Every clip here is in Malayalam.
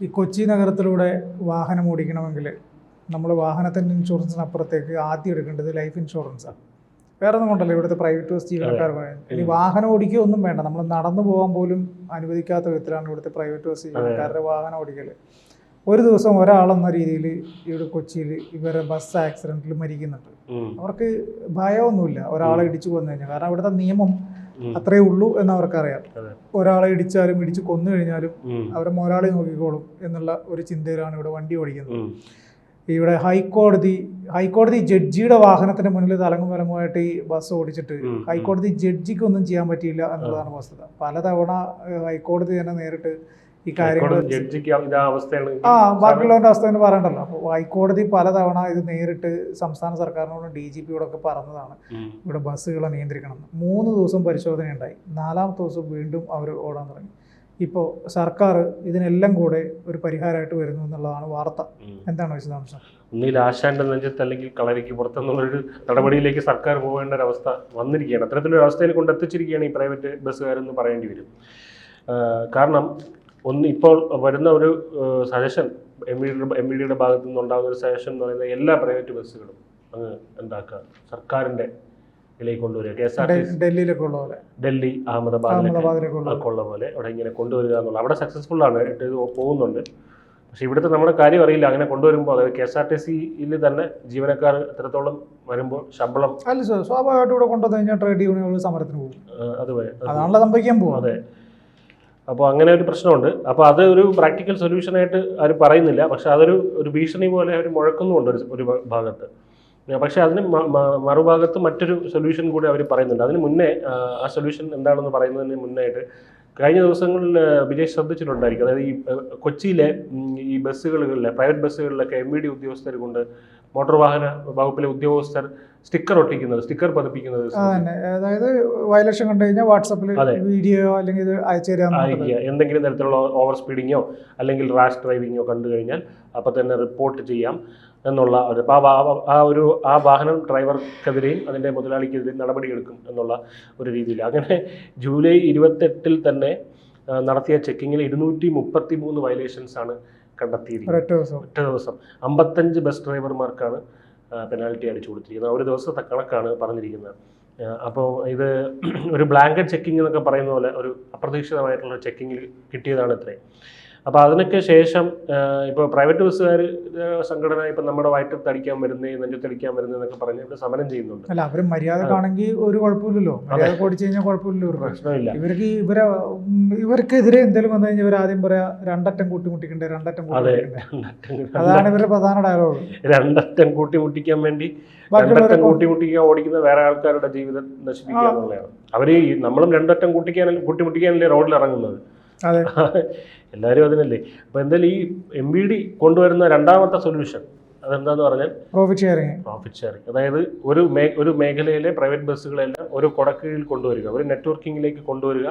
ഈ കൊച്ചി നഗരത്തിലൂടെ വാഹനം ഓടിക്കണമെങ്കിൽ നമ്മൾ വാഹനത്തിന്റെ ഇൻഷുറൻസിനപ്പുറത്തേക്ക് ആദ്യം എടുക്കേണ്ടത് ലൈഫ് ഇൻഷുറൻസാണ് വേറെ ഒന്നും ഉണ്ടല്ലോ ഇവിടുത്തെ പ്രൈവറ്റ് ബസ് ജീവനക്കാർ പറയുന്നത് ഇനി വാഹനം ഓടിക്കുക ഒന്നും വേണ്ട. നമ്മൾ നടന്നു പോകാൻ പോലും അനുവദിക്കാത്ത വിധത്തിലാണ് ഇവിടുത്തെ പ്രൈവറ്റ് ബസ് ജീവനക്കാരുടെ വാഹനം ഓടിക്കൽ ഒരു ദിവസം ഒരാളെന്ന രീതിയിൽ ഇവിടെ കൊച്ചിയിൽ ഇവരെ ബസ് ആക്സിഡന്റിൽ മരിക്കുന്നുണ്ട്. അവർക്ക് ഭയമൊന്നുമില്ല. ഒരാളെ ഇടിച്ചു കൊന്നു കഴിഞ്ഞാൽ. കാരണം ഇവിടുത്തെ നിയമം ഉം. അത്രയേ ഉള്ളൂ എന്ന് അവർക്കറിയാം ഒരാളെ ഇടിച്ചാലും ഇടിച്ച് കൊന്നു കഴിഞ്ഞാലും. അവരെ മോരാളി നോക്കിക്കോളും എന്നുള്ള ഒരു ചിന്തയിലാണ് ഇവിടെ വണ്ടി ഓടിക്കുന്നത് ഇവിടെ ഹൈക്കോടതി ഹൈക്കോടതി ജഡ്ജിയുടെ വാഹനത്തിന്റെ മുന്നിൽ തലങ്ങും തലങ്ങുമായിട്ട് ഈ ബസ് ഓടിച്ചിട്ട്. ഹൈക്കോടതി ജഡ്ജിക്ക് ഒന്നും ചെയ്യാൻ പറ്റിയില്ല എന്നുള്ളതാണ് വസ്തുത പലതവണ ഹൈക്കോടതി തന്നെ നേരിട്ട് ഈ കാര്യങ്ങൾ ആ ബാക്കിയുള്ളവരുടെ അവസ്ഥ തന്നെ പറയണ്ടല്ലോ. അപ്പോൾ ഹൈക്കോടതി പലതവണ ഇത് നേരിട്ട് സംസ്ഥാന സർക്കാരിനോടും ഡി ജി പിയോടൊക്കെ പറഞ്ഞതാണ്. ഇവിടെ ബസ്സുകളെ നിയന്ത്രിക്കണം. മൂന്ന് ദിവസം പരിശോധന ഉണ്ടായി നാലാമത്തെ ദിവസം വീണ്ടും അവർ ഓടാൻ തുടങ്ങി. ഇപ്പോൾ സർക്കാർ ഇതിനെല്ലാം കൂടെ ഒരു പരിഹാരമായിട്ട് വരുന്നു എന്നുള്ളതാണ് വാർത്ത. എന്താണ് വിശദാംശം? ഒന്നിൽ ആശാന്റെ നെഞ്ചത്ത് അല്ലെങ്കിൽ കളരിക്ക് പുറത്തെന്നുള്ളൊരു നടപടിയിലേക്ക് സർക്കാർ പോകേണ്ട ഒരു അവസ്ഥ വന്നിരിക്കുകയാണ്. അത്തരത്തിലൊരു അവസ്ഥയിൽ കൊണ്ടെത്തിച്ചിരിക്കുകയാണ് ഈ പ്രൈവറ്റ് ബസ്സുകാരെന്ന് പറയേണ്ടി വരും. കാരണം ഒന്ന് ഇപ്പോൾ വരുന്ന ഒരു suggestion M V M V ഡിയുടെ ഭാഗത്തു നിന്നുണ്ടാകുന്ന ഒരു സജഷൻ എന്ന് പറയുന്നത് എല്ലാ പ്രൈവറ്റ് ബസ്സുകളും അങ്ങ് എന്താക്കുക സർക്കാരിന്റെ ഇതിലേക്ക് കൊണ്ടുവരിക. കെ എസ് ആർ ടി ഡൽഹിയിലൊക്കെ ഉള്ള പോലെ? ഡൽഹി അഹമ്മദാബാദിലൊക്കെ ഉള്ള പോലെ. അവിടെ ഇങ്ങനെ കൊണ്ടുവരിക എന്നുള്ള അവിടെ സക്സസ്ഫുൾ ആണ്. ഇത് പോകുന്നുണ്ട്. പക്ഷെ ഇവിടുത്തെ നമ്മുടെ കാര്യം അറിയില്ല. അങ്ങനെ കൊണ്ടുവരുമ്പോൾ അതായത് കെ എസ് ആർ ടി സിയിൽ തന്നെ ജീവനക്കാർ എത്രത്തോളം വരുമ്പോൾ ശമ്പളം അല്ല സാർ സ്വാഭാവികമായിട്ടും ഇവിടെ കൊണ്ടുവന്നു കഴിഞ്ഞാൽ ട്രേഡ് യൂണിയനുകൾ സമരത്തിന് പോകും. അതുപോലെ അത് അതാണല്ലോ സംഭവിക്കാൻ പോകും അതെ. അപ്പോൾ അങ്ങനെ ഒരു പ്രശ്നമുണ്ട്. അപ്പോൾ അത് ഒരു പ്രാക്ടിക്കൽ സൊല്യൂഷനായിട്ട് അവർ പറയുന്നില്ല. പക്ഷേ അതൊരു ഒരു ഭീഷണി പോലെ അവർ മുഴക്കുന്നുമുണ്ട് ഒരു ഒരു ഭാഗത്ത്. പക്ഷേ അതിന് മറുഭാഗത്ത് മറ്റൊരു സൊല്യൂഷൻ കൂടി അവർ പറയുന്നുണ്ട്. അതിന് മുന്നേ ആ സൊല്യൂഷൻ എന്താണെന്ന് പറയുന്നതിന് മുന്നായിട്ട് കഴിഞ്ഞ ദിവസങ്ങളിൽ വിജയ് ശ്രദ്ധിച്ചിട്ടുണ്ടായിരിക്കും. അതായത് ഈ കൊച്ചിയിലെ ഈ ബസ്സുകളിലെ പ്രൈവറ്റ് ബസ്സുകളിലൊക്കെ എം വി ഡി ഉദ്യോഗസ്ഥർ കൊണ്ട് മോട്ടോർ വാഹന വകുപ്പിലെ ഉദ്യോഗസ്ഥർ സ്റ്റിക്കർ ഒട്ടിക്കുന്നത് സ്റ്റിക്കർ പതിപ്പിക്കുന്നത് അതായത് വയലേഷൻ കണ്ടു കഴിഞ്ഞാൽ വാട്സപ്പിൽ വീഡിയോ അല്ലെങ്കിൽ ഇത് അയച്ചു എന്തെങ്കിലും തരത്തിലുള്ള ഓവർ സ്പീഡിങ്ങോ അല്ലെങ്കിൽ റാഷ് ഡ്രൈവിങ്ങോ കണ്ടു കഴിഞ്ഞാൽ അപ്പം തന്നെ റിപ്പോർട്ട് ചെയ്യാം എന്നുള്ള ഒരു ആ ഒരു ആ വാഹനം ഡ്രൈവർക്കെതിരെയും അതിന്റെ മുതലാളിക്കെതിരെയും നടപടിയെടുക്കും എന്നുള്ള ഒരു രീതിയിൽ. അങ്ങനെ ജൂലൈ ഇരുപത്തെട്ടിൽ തന്നെ നടത്തിയ ചെക്കിങ്ങിൽ ഇരുന്നൂറ്റി മുപ്പത്തി മൂന്ന് വയലേഷൻസ് ആണ് കണ്ടെത്തിയിരിക്കുന്നത്. ഒറ്റ ദിവസം. ഒറ്റ ദിവസം. അമ്പത്തഞ്ച് ബസ് ഡ്രൈവർമാർക്കാണ് പെനാൽറ്റി അടിച്ചു കൊടുത്തിരിക്കുന്നത്. ഒരു ദിവസത്തെ കണക്കാണ് പറഞ്ഞിരിക്കുന്നത്. അപ്പോൾ ഇത് ഒരു ബ്ലാങ്കറ്റ് ചെക്കിംഗ് എന്നൊക്കെ പറയുന്ന പോലെ ഒരു അപ്രതീക്ഷിതമായിട്ടുള്ള ചെക്കിങ്ങിൽ കിട്ടിയതാണ് ഇത്രയും. അപ്പോൾ അതിനൊക്കെ ശേഷം ഇപ്പോൾ പ്രൈവറ്റ് ബസ്സുകാർ സംഘടന ഇപ്പം നമ്മുടെ വയറ്റിൽ തടിക്കാൻ വരുന്നേ നെഞ്ചത്തടിക്കാൻ വരുന്നേ എന്നൊക്കെ പറഞ്ഞ് ഇവിടെ സമരം ചെയ്യുന്നുണ്ട്. അല്ല അവർ മര്യാദക്കാണെങ്കിൽ ഒരു കുഴപ്പമില്ലല്ലോ. മര്യാദ ഓടിച്ചു കഴിഞ്ഞാൽ കുഴപ്പമില്ലല്ലോ ഒരു പ്രശ്നമില്ല. ഇവർക്ക് ഇവരെ ഇവർക്കെതിരെ എന്തെങ്കിലും വന്നു കഴിഞ്ഞാൽ ഇവർ ആദ്യം പറയാ രണ്ടറ്റം കൂട്ടിമുട്ടിക്കണ്ടേ രണ്ടറ്റം കൂട്ടിമുട്ടിക്കണ്ടേ? അതാണ് ഇവരുടെ പ്രധാന ഡയലോഗ് രണ്ടറ്റം കൂട്ടിമുട്ടിക്കാൻ വേണ്ടി രണ്ടറ്റം കൂട്ടിമുട്ടിക്കാൻ ഓടിക്കുന്ന വേറെ ആൾക്കാരുടെ ജീവിതം നശിപ്പിക്കുക എന്നുള്ളതാണ്. അവർ നമ്മളും രണ്ടറ്റം കൂട്ടിക്കാനല്ലേ കൂട്ടിമുട്ടിക്കാനല്ലേ റോഡിൽ ഇറങ്ങുന്നത്. എല്ലാവരും അതിനല്ലേ. അപ്പോൾ എന്തായാലും ഈ എം ബി ഡി കൊണ്ടുവരുന്ന രണ്ടാമത്തെ സൊല്യൂഷൻ അതെന്താന്ന് പറഞ്ഞാൽ പ്രോഫിറ്റ് ഷെയറിങ് പ്രോഫിറ്റ് ഷെയറിംഗ് അതായത് ഒരു മേ ഒരു മേഖലയിലെ പ്രൈവറ്റ് ബസ്സുകളെല്ലാം ഒരു കൊടക്കീഴിൽ കൊണ്ടുവരിക ഒരു നെറ്റ്വർക്കിങ്ങിലേക്ക് കൊണ്ടുവരിക.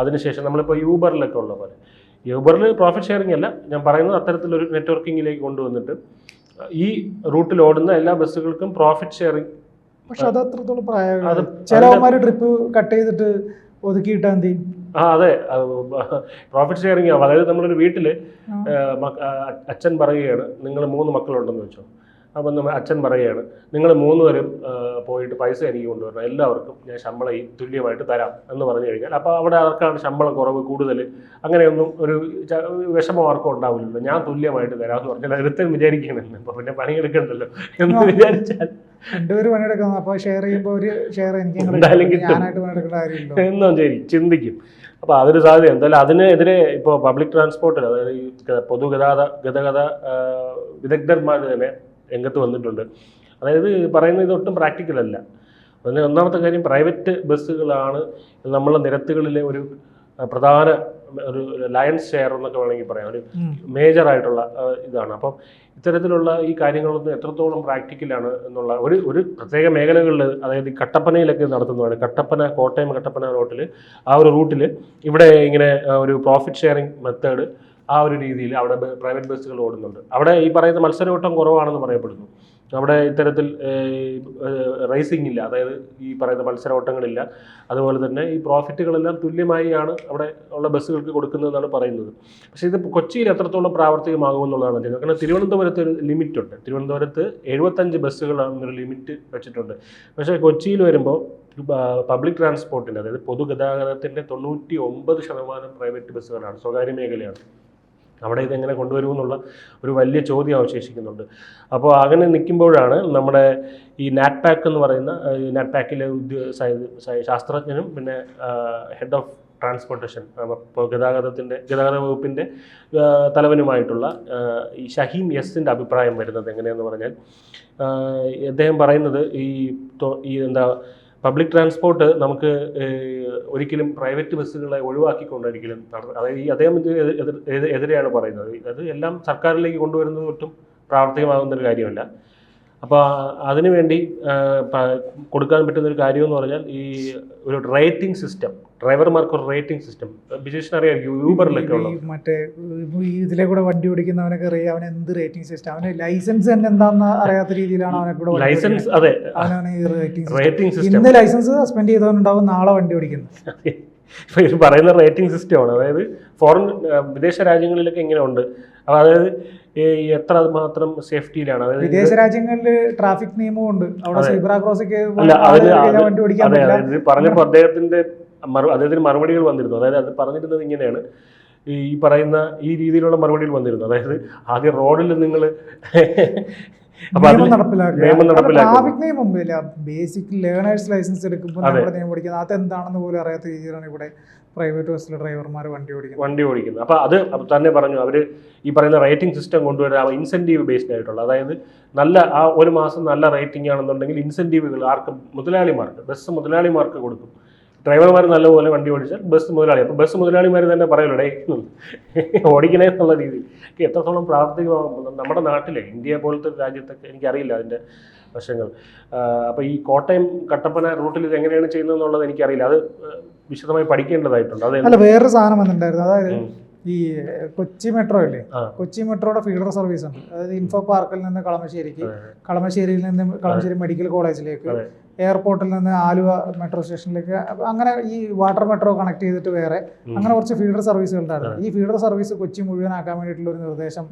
അതിനുശേഷം നമ്മളിപ്പോൾ യൂബറിലൊക്കെ ഉള്ള പോലെ. യൂബറിൽ പ്രോഫിറ്റ് ഷെയറിംഗ് അല്ല ഞാൻ പറയുന്നത് അത്തരത്തിലൊരു നെറ്റ്വർക്കിങ്ങിലേക്ക് കൊണ്ടുവന്നിട്ട് ഈ റൂട്ടിൽ ഓടുന്ന എല്ലാ ബസ്സുകൾക്കും പ്രോഫിറ്റ് ഷെയറിംഗ് പക്ഷെ അത് അത്രത്തോളം പ്രായമാണ് അത് ട്രിപ്പ് കട്ട് ചെയ്തിട്ട് ഒതുക്കിയിട്ടാ എന്ത് ചെയ്യും? ആ അതെ. പ്രോഫിറ്റ് ഷെയറിംഗ് ആവും. അതായത് നമ്മളൊരു വീട്ടിൽ. അച്ഛൻ പറയുകയാണ് നിങ്ങൾ മൂന്ന് മക്കളുണ്ടെന്ന് വെച്ചോ അപ്പം നമ്മൾ അച്ഛൻ പറയുകയാണ് നിങ്ങൾ മൂന്നുപേരും പോയിട്ട് പൈസ എനിക്ക് കൊണ്ടുവരണം. എല്ലാവർക്കും ഞാൻ ശമ്പളം ഈ തുല്യമായിട്ട് തരാം എന്ന് പറഞ്ഞു കഴിഞ്ഞാൽ അപ്പോൾ അവിടെ ആർക്കാണ് ശമ്പളം കുറവ് കൂടുതൽ? അങ്ങനെയൊന്നും ഒരു വിഷമം ആർക്കും ഉണ്ടാവില്ലല്ലോ. ഞാൻ തുല്യമായിട്ട് തരാം എന്ന് പറഞ്ഞാൽ ഒരുത്തൻ വിചാരിക്കണമെന്ന് അപ്പോൾ പിന്നെ പണിയെടുക്കണ്ടല്ലോ എന്ന് വിചാരിച്ചാൽ രണ്ടുപേര് പണിയെടുക്കുന്നത് അപ്പോൾ ഷെയർ ചെയ്യുമ്പോൾ ഒരു ഷെയർ എനിക്ക് എന്തായാലും കിട്ടും. എന്നും ശരി ചിന്തിക്കും. അപ്പോൾ അതൊരു സാധ്യത. എന്തായാലും അതിനെതിരെ ഇപ്പോൾ പബ്ലിക് ട്രാൻസ്പോർട്ടിൽ അതായത് ഈ പൊതുഗതാഗത ഗതാഗത വിദഗ്ധന്മാർ തന്നെ രംഗത്ത് വന്നിട്ടുണ്ട്. അതായത് പറയുന്നത് ഇതൊട്ടും പ്രാക്ടിക്കൽ അല്ല. അതിന് ഒന്നാമത്തെ കാര്യം പ്രൈവറ്റ് ബസ്സുകളാണ് നമ്മളെ നിരത്തുകളിലെ ഒരു പ്രധാന ഒരു ലയൺസ് ഷെയർ എന്നൊക്കെ വേണമെങ്കിൽ പറയാം. ഒരു മേജർ ആയിട്ടുള്ള ഇതാണ്. അപ്പം ഇത്തരത്തിലുള്ള ഈ കാര്യങ്ങളൊന്നും എത്രത്തോളം പ്രാക്ടിക്കലാണ് എന്നുള്ള ഒരു ഒരു പ്രത്യേക മേഖലകളിൽ അതായത് ഈ കട്ടപ്പനയിലൊക്കെ നടത്തുന്നതാണ്. കട്ടപ്പന കോട്ടയം കട്ടപ്പന റോട്ടിൽ ആ ഒരു റൂട്ടിൽ ഇവിടെ ഇങ്ങനെ ഒരു പ്രോഫിറ്റ് ഷെയറിംഗ് മെത്തേഡ് ആ ഒരു രീതിയിൽ അവിടെ പ്രൈവറ്റ് ബസ്സുകൾ ഓടുന്നുണ്ട്. അവിടെ ഈ പറയുന്ന മത്സരവട്ടം കുറവാണെന്ന് പറയപ്പെടുന്നു. അവിടെ ഇത്തരത്തിൽ റേസിംഗ് ഇല്ല അതായത് ഈ പറയുന്ന മത്സര ഓട്ടങ്ങളില്ല അതുപോലെ തന്നെ ഈ പ്രോഫിറ്റുകളെല്ലാം തുല്യമായി ആണ് അവിടെ ഉള്ള ബസ്സുകൾക്ക് കൊടുക്കുന്നതെന്നാണ് പറയുന്നത്. പക്ഷേ ഇത് കൊച്ചിയിൽ എത്രത്തോളം പ്രാവർത്തികമാകുമെന്നുള്ളതാണ് ചോദ്യം. കാരണം തിരുവനന്തപുരത്ത് ഒരു ലിമിറ്റ് ഉണ്ട് തിരുവനന്തപുരത്ത് എഴുപത്തഞ്ച് ബസ്സുകളാണ് ഒരു ലിമിറ്റ് വെച്ചിട്ടുണ്ട്. പക്ഷേ കൊച്ചിയിൽ വരുമ്പോൾ പബ്ലിക് ട്രാൻസ്പോർട്ടിന്റെ അതായത് പൊതുഗതാഗതത്തിന്റെ തൊണ്ണൂറ്റി ഒമ്പത് ശതമാനം പ്രൈവറ്റ് ബസ്സുകളാണ് സ്വകാര്യ മേഖലയാണ്. അവിടെ ഇതെങ്ങനെ കൊണ്ടുവരുമെന്നുള്ള ഒരു വലിയ ചോദ്യം അവശേഷിക്കുന്നുണ്ട്. അപ്പോൾ അങ്ങനെ നിൽക്കുമ്പോഴാണ് നമ്മുടെ ഈ നാറ്റ്പാക്ക് എന്ന് പറയുന്ന നാറ്റ്പാക്കിലെ ഉദ്യോ സൈ- സൈ- ശാസ്ത്രജ്ഞനും പിന്നെ ഹെഡ് ഓഫ് ട്രാൻസ്പോർട്ടേഷൻ അപ്പോൾ ഗതാഗതത്തിന്റെ ഗതാഗത വകുപ്പിന്റെ തലവനുമായിട്ടുള്ള ഈ ഷഹീം എസിന്റെ അഭിപ്രായം വരുന്നത് എങ്ങനെയെന്ന് പറഞ്ഞാൽ അദ്ദേഹം പറയുന്നത് ഈ ഈ എന്താ പബ്ലിക് ട്രാൻസ്പോർട്ട് നമുക്ക് ഒരിക്കലും പ്രൈവറ്റ് ബസ്സുകളെ ഒഴിവാക്കിക്കൊണ്ടൊരിക്കലും നട- അതായത് ഈ അദ്ദേഹം എതിരെയാണ് പറയുന്നത്. അത് എല്ലാം സർക്കാരിലേക്ക് കൊണ്ടുവരുന്നത് ഒട്ടും പ്രാവർത്തികമാകുന്ന ഒരു കാര്യമല്ല. അപ്പോൾ അതിനുവേണ്ടി കൊടുക്കാൻ പറ്റുന്ന ഒരു കാര്യമെന്ന് പറഞ്ഞാൽ ഈ ഒരു റേറ്റിംഗ് സിസ്റ്റം ഡ്രൈവർമാർക്ക് ഒരു റേറ്റിംഗ് സിസ്റ്റം. ബിജേഷിന് അറിയാം യൂബറിലൊക്കെ ഉള്ളത്. മറ്റേ ഇതിലെ കൂടെ വണ്ടി ഓടിക്കുന്നവനൊക്കെ അറിയാം അവൻ എന്ത് റേറ്റിംഗ് സിസ്റ്റം. അവന് ലൈസൻസ് തന്നെ എന്താണെന്ന് അറിയാത്ത രീതിയിലാണ് അവനെ കൂടെ ലൈസൻസ് അതെ. അവനാണ് ഈ റേറ്റിംഗ് റേറ്റിംഗ് സിസ്റ്റം. ഇന്ന് ലൈസൻസ് സസ്പെൻഡ് ചെയ്തവനുണ്ടാവും നാളെ വണ്ടി ഓടിക്കുന്നത് ഇപ്പോൾ ഇത് പറയുന്ന റേറ്റിംഗ് സിസ്റ്റമാണ്. അതായത് ഫോറിൻ വിദേശ രാജ്യങ്ങളിലൊക്കെ ഇങ്ങനെ ഉണ്ട്. അപ്പോൾ അതായത് എത്ര മാത്രം സേഫ്റ്റിയിലാണ്. അതായത് വിദേശ രാജ്യങ്ങളിൽ ട്രാഫിക് നിയമവും ഉണ്ട്. അവിടെ. സീബ്ര ക്രോസൊക്കെ അല്ല അതിന് പറഞ്ഞപ്പോൾ അദ്ദേഹത്തിന്റെ മറു അദ്ദേഹത്തിന് മറുപടികൾ വന്നിരുന്നു. അതായത് അത് പറഞ്ഞിരുന്നത് ഇങ്ങനെയാണ്. ഈ പറയുന്ന ഈ രീതിയിലുള്ള മറുപടികൾ വന്നിരുന്നു. അതായത് ആദ്യം റോഡിൽ നിങ്ങൾ നിയമം നടപ്പിലാക്കുക. ബേസിക് ലേണേഴ്സ് ലൈസൻസ് എടുക്കുമ്പോൾ. നമ്മുടെ നിയമം പഠിക്കുന്നത് അതെന്താണെന്ന് പോലും അറിയാത്ത രീതിയിലാണ് ഇവിടെ പ്രൈവറ്റ് ബസ്സിലെ ഡ്രൈവർമാർ വണ്ടി ഓടിക്കുന്നത്. വണ്ടി ഓടിക്കുന്നത്. അപ്പോൾ അത് തന്നെ പറഞ്ഞു. അവർ ഈ പറയുന്ന റേറ്റിംഗ് സിസ്റ്റം കൊണ്ടുവരാൻ ഇൻസെന്റീവ് ബേസ്ഡ് ആയിട്ടുള്ള അതായത് നല്ല ആ ഒരു മാസം നല്ല റേറ്റിംഗ് ആണെന്നുണ്ടെങ്കിൽ ഇൻസെന്റീവുകൾ ആർക്ക് മുതലാളിമാർക്ക് ബസ് മുതലാളിമാർക്ക് കൊടുക്കും. ഡ്രൈവർമാർ നല്ലപോലെ വണ്ടി ഓടിച്ചാൽ ബസ് മുതലാളി. അപ്പോൾ ബസ് മുതലാളിമാർ തന്നെ പറയല്ലോ ഡേ ഓടിക്കണേ എന്നുള്ള രീതിയിൽ എത്രത്തോളം പ്രാർത്ഥികമാകും നമ്മുടെ നാട്ടിലെ ഇന്ത്യ പോലത്തെ രാജ്യത്തൊക്കെ എനിക്കറിയില്ല അതിന്റെ വശങ്ങൾ. അപ്പോൾ ഈ കോട്ടയം കട്ടപ്പന റൂട്ടിൽ ഇത് എങ്ങനെയാണ് ചെയ്യുന്നത് എന്നുള്ളത് എനിക്കറിയില്ല. അത് വിശദമായി പഠിക്കേണ്ടതായിട്ടുണ്ട്. അത് അല്ല വേറൊരു സാധനം വന്നിട്ടുണ്ടായിരുന്നു. അതായത്. ഈ കൊച്ചി മെട്രോ ഇല്ലേ? കൊച്ചി മെട്രോയുടെ ഫീഡർ സർവീസ് ഉണ്ട്. അതായത് ഇൻഫോ പാർക്കിൽ നിന്ന് കളമശ്ശേരിക്ക്. കളമശ്ശേരിയിൽ നിന്ന് കളമശ്ശേരി മെഡിക്കൽ കോളേജിലേക്ക് എയർപോർട്ടിൽ നിന്ന് ആലുവ മെട്രോ സ്റ്റേഷനിലേക്ക് അങ്ങനെ ഈ വാട്ടർ മെട്രോ കണക്ട് ചെയ്തിട്ട് വേറെ അങ്ങനെ കുറച്ച് ഫീഡർ സർവീസുകൾ ഉണ്ടായിരുന്നു ഈ ഫീഡർ സർവീസ് കൊച്ചി മുഴുവനാക്കാൻ വേണ്ടിയിട്ടുള്ള ഒരു നിർദ്ദേശം.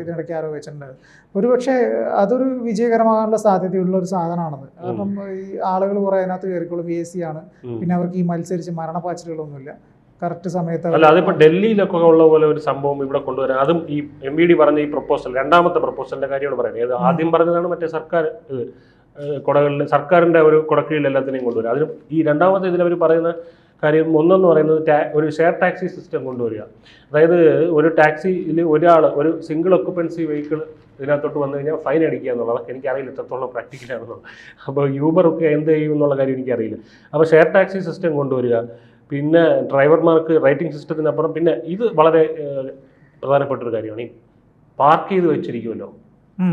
ഇതിനിടയ്ക്ക് ആരോ വെച്ചിട്ടുണ്ടായിരുന്നു ഒരുപക്ഷെ അതൊരു വിജയകരമാകാനുള്ള സാധ്യതയുള്ള ഒരു സാധനമാണത്. കാരണം ഈ ആളുകൾ കുറേ അതിനകത്ത് കയറിക്കോളും. എ സി ആണ്. പിന്നെ അവർക്ക് ഈ മത്സരിച്ച് മരണപ്പാച്ചിലുകളൊന്നുമില്ല. കറക്റ്റ് സമയത്ത് അല്ല അതിപ്പോ ഡൽഹിയിലൊക്കെ ഉള്ള പോലെ ഒരു സംഭവം ഇവിടെ കൊണ്ടുവരാൻ. അതും ഈ എം വി ഡി പറഞ്ഞ ഈ പ്രപ്പോസൽ രണ്ടാമത്തെ പ്രപ്പോസലിന്റെ കാര്യമാണ് പറയുന്നത്. ആദ്യം പറഞ്ഞതാണ് മറ്റേ സർക്കാർ കുടകളിൽ സർക്കാരിന്റെ ഒരു കുടക്കീഴിൽ എല്ലാത്തിനെയും കൊണ്ടുവരിക അതിന് ഈ രണ്ടാമത്തെ ഇതിൽ അവർ പറയുന്ന കാര്യം ഒന്നെന്ന് പറയുന്നത് ഒരു ഷെയർ ടാക്സി സിസ്റ്റം കൊണ്ടുവരിക. അതായത് ഒരു ടാക്സിയിൽ ഒരാൾ ഒരു സിംഗിൾ ഒക്കുപ്പൻസി വെഹിക്കിൾ ഇതിനകത്തോട്ട് വന്നു കഴിഞ്ഞാൽ ഫൈൻ അടിക്കുക എന്നുള്ളത് എനിക്കറിയില്ല എത്രത്തോളം പ്രാക്ടിക്കലാണെന്നുള്ളത് അപ്പോൾ ഒക്കെ എന്ത് ചെയ്യും എന്നുള്ള കാര്യം എനിക്കറിയില്ല. അപ്പോൾ ഷെയർ ടാക്സി സിസ്റ്റം കൊണ്ടുവരിക. പിന്നെ ഡ്രൈവർമാർക്ക് റൈറ്റിംഗ് സിസ്റ്റത്തിനപ്പുറം പിന്നെ ഇത് വളരെ പ്രധാനപ്പെട്ട ഒരു കാര്യമാണ്. ഈ പാർക്ക് ചെയ്ത് വെച്ചിരിക്കുമല്ലോ.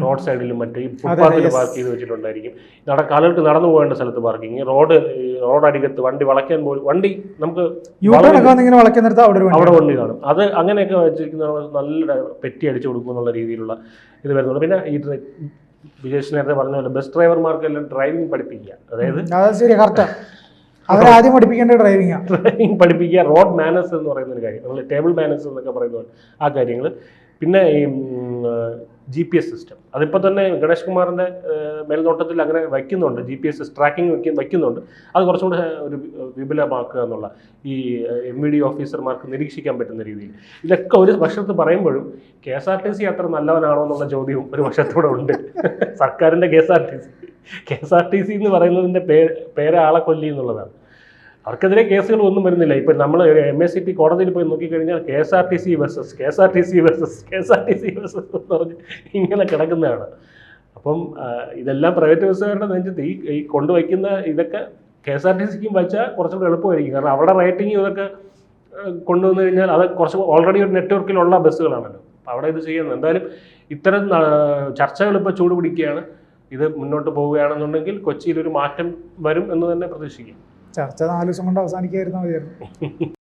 റോഡ് സൈഡിലും മറ്റേ ഈ ഫുട്പാത്തിൽ പാർക്ക് ചെയ്ത് വെച്ചിട്ടുണ്ടായിരിക്കും. നട കാലുകൾക്ക് നടന്നു പോകേണ്ട സ്ഥലത്ത് പാർക്കിങ് റോഡ് റോഡ് അടികത്ത് വണ്ടി വളയ്ക്കാൻ പോലും വണ്ടി നമുക്ക് അവിടെ വണ്ടി കാണും. അത് അങ്ങനെയൊക്കെ വെച്ചിരിക്കുന്ന നല്ല പെറ്റി അടിച്ചു കൊടുക്കും എന്നുള്ള രീതിയിലുള്ള ഇത് വരുന്നുണ്ട്. പിന്നെ ഈ വിജേഷ് നേരത്തെ പറഞ്ഞ പോലെ ബസ് ഡ്രൈവർമാർക്കെല്ലാം ഡ്രൈവിംഗ് പഠിപ്പിക്കുക. അതായത് അവരാദ്യം പഠിപ്പിക്കേണ്ട ഡ്രൈവിംഗ് ഡ്രൈവിംഗ് പഠിപ്പിക്കുക റോഡ് മാനേഴ്സ് എന്ന് പറയുന്ന ഒരു കാര്യം. നമ്മൾ ടേബിൾ മാനേഴ്സ് എന്നൊക്കെ പറയുന്ന ആ കാര്യങ്ങൾ പിന്നെ ഈ ജി പി എസ് സിസ്റ്റം അതിപ്പോൾ തന്നെ ഗണേഷ് കുമാറിന്റെ മേൽനോട്ടത്തിൽ അങ്ങനെ വയ്ക്കുന്നുണ്ട്. ജി പി എസ് ട്രാക്കിംഗ് വയ്ക്കും വയ്ക്കുന്നുണ്ട്. അത് കുറച്ചും കൂടെ ഒരു വിപുലമാക്കുക എന്നുള്ള ഈ എം വി ഡി ഓഫീസർമാർക്ക് നിരീക്ഷിക്കാൻ പറ്റുന്ന രീതിയിൽ. ഇതൊക്കെ ഒരു വശത്ത് പറയുമ്പോഴും K S R T C അത്ര നല്ലവനാണോ എന്നുള്ള ചോദ്യവും ഒരു വശത്തൂടെ ഉണ്ട്. സർക്കാരിന്റെ K S R T C. K S R T C എന്ന് പറയുന്നതിന്റെ പേര് പേര് ആളെ കൊല്ലി എന്നുള്ളതാണ്. അവർക്കെതിരെ കേസുകൾ ഒന്നും വരുന്നില്ല. ഇപ്പം നമ്മൾ എം എസ് സി പി കോടതിയിൽ പോയി നോക്കിക്കഴിഞ്ഞാൽ K S R T C versus K S R T C versus K S R T C versus എന്ന് പറഞ്ഞ് ഇങ്ങനെ കിടക്കുന്നതാണ്. അപ്പം ഇതെല്ലാം പ്രൈവറ്റ് ബസ്സുകാരുടെ നെഞ്ചത്ത് ഈ ഈ കൊണ്ടുവയ്ക്കുന്ന ഇതൊക്കെ കെ എസ് ആർ ടി സിക്കും വെച്ചാൽ കുറച്ചുകൂടെ എളുപ്പമായിരിക്കും. കാരണം അവിടെ റേറ്റിംഗ് ഇതൊക്കെ കൊണ്ടുവന്നു കഴിഞ്ഞാൽ അത് കുറച്ച് ഓൾറെഡി ഒരു നെറ്റ്വർക്കിലുള്ള ബസ്സുകളാണല്ലോ. അപ്പോൾ അവിടെ ഇത് ചെയ്യുന്നത്. എന്തായാലും ഇത്തരം ചർച്ചകൾ ഇപ്പോൾ ചൂട് പിടിക്കുകയാണ്. ഇത് മുന്നോട്ട് പോവുകയാണെന്നുണ്ടെങ്കിൽ കൊച്ചിയിൽ ഒരു മാറ്റം വരും എന്ന് തന്നെ പ്രതീക്ഷിക്കും ചർച്ച നാല് ദിവസം കൊണ്ട് അവസാനിക്കായിരുന്നു മതിയായിരുന്നു.